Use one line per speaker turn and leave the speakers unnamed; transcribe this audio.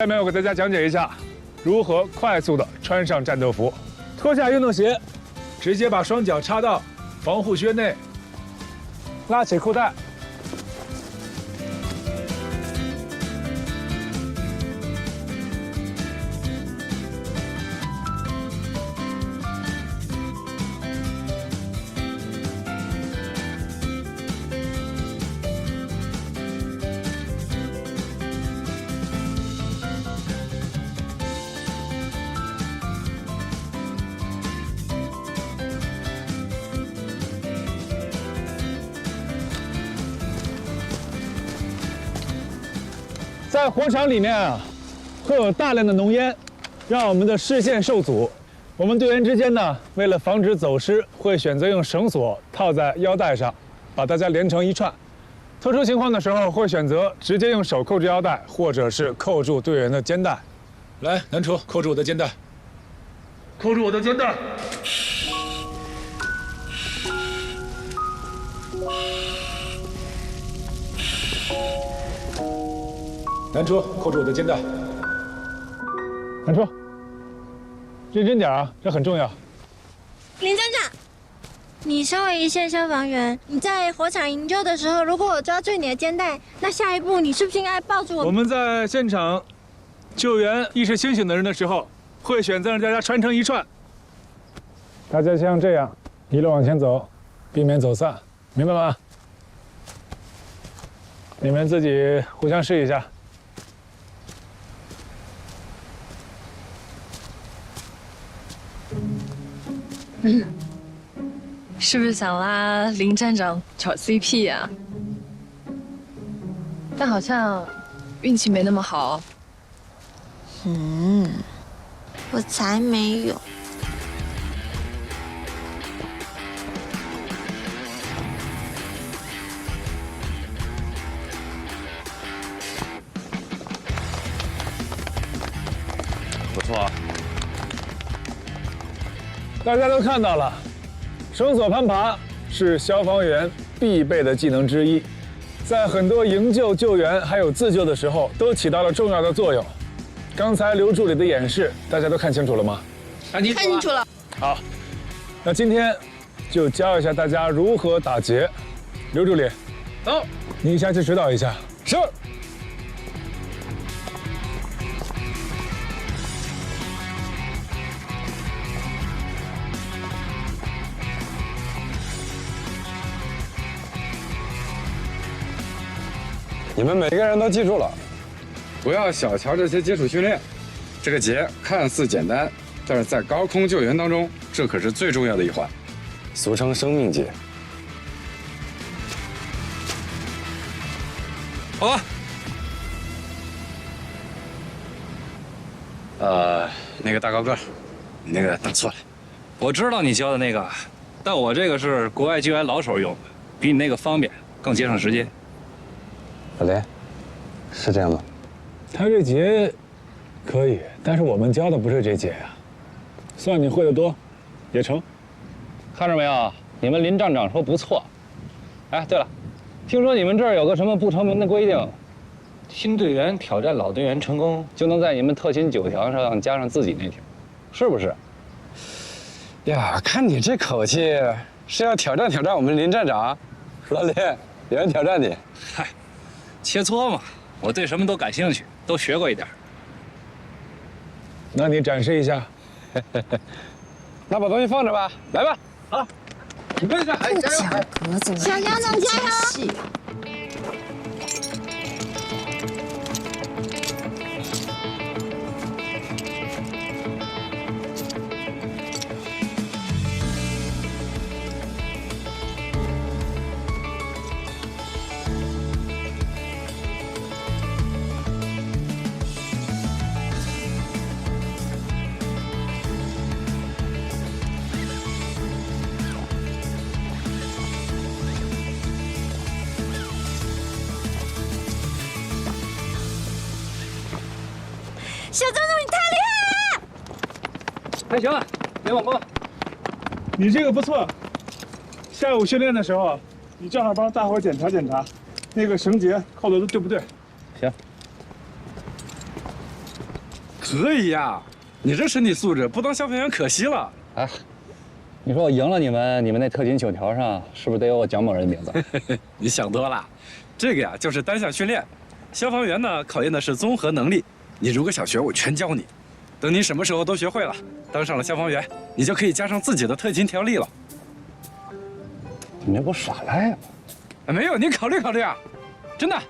下面我给大家讲解一下如何快速的穿上战斗服。脱下运动鞋，直接把双脚插到防护靴内，拉起裤带。在火场里面啊，会有大量的浓烟，让我们的视线受阻。我们队员之间呢，为了防止走失，会选择用绳索套在腰带上，把大家连成一串。特殊情况的时候，会选择直接用手扣住腰带，或者是扣住队员的肩带。来，南厨，扣住我的肩带，扣住我的肩带。南车，扣住我的肩带。南车，认真点啊，这很重要。
林站长，你身为一线消防员，你在火场营救的时候，如果我抓住你的肩带，那下一步你是不是应该抱住我？
我们在现场救援意识清醒的人的时候，会选择让大家穿成一串。大家像这样一路往前走，避免走散，明白吗？你们自己互相试一下。
是不是想拉林站长炒 CP 呀、但好像运气没那么好。
嗯我才没有。
不错啊，
大家都看到了，绳索攀爬是消防员必备的技能之一，在很多营救、救援还有自救的时候都起到了重要的作用。刚才刘助理的演示，大家都看清楚了吗？
看清楚了，
好，那今天就教一下大家如何打结。刘助理，
走。
你下去指导一下。是。
你们每个人都记住了，不要小瞧这些基础训练。这个结看似简单，但是在高空救援当中，这可是最重要的一环，俗称生命结。
好吧。呃，那个大高个，你那个打错了。我知道你教的那个，但我这个是国外救援老手用的，比你那个方便，更节省时间。
老林，是这样吗？
他这节可以，但是我们教的不是这节呀。算你会的多，也成。
看着没有？你们林站长说不错。哎，对了，听说你们这儿有个什么不成文的规定，新队员挑战老队员成功，就能在你们特勤九条上加上自己那条，是不是？
呀，看你这口气，是要挑战挑战我们林站长？老林，有人挑战你？
嗨，切磋嘛，我对什么都感兴趣，都学过一点。
那你展示一下。
那把东西放着吧，来吧。
小杨总加油！小张总，你太厉害了！
还行啊，别忘光。
你这个不错。下午训练的时候，你正好帮大伙检查检查，那个绳结扣的对不对？
行。
可以呀，你这身体素质不当消防员可惜了。
哎，你说我赢了你们，你们那特勤九条上是不是得有我蒋某人的名字？
你想多了，这个呀就是单项训练。消防员呢考验的是综合能力，你如果想学，我全教你。等你什么时候都学会了，当上了消防员，你就可以加上自己的特勤条例了。
你这不耍赖呀？
哎没有，你考虑考虑啊，真的，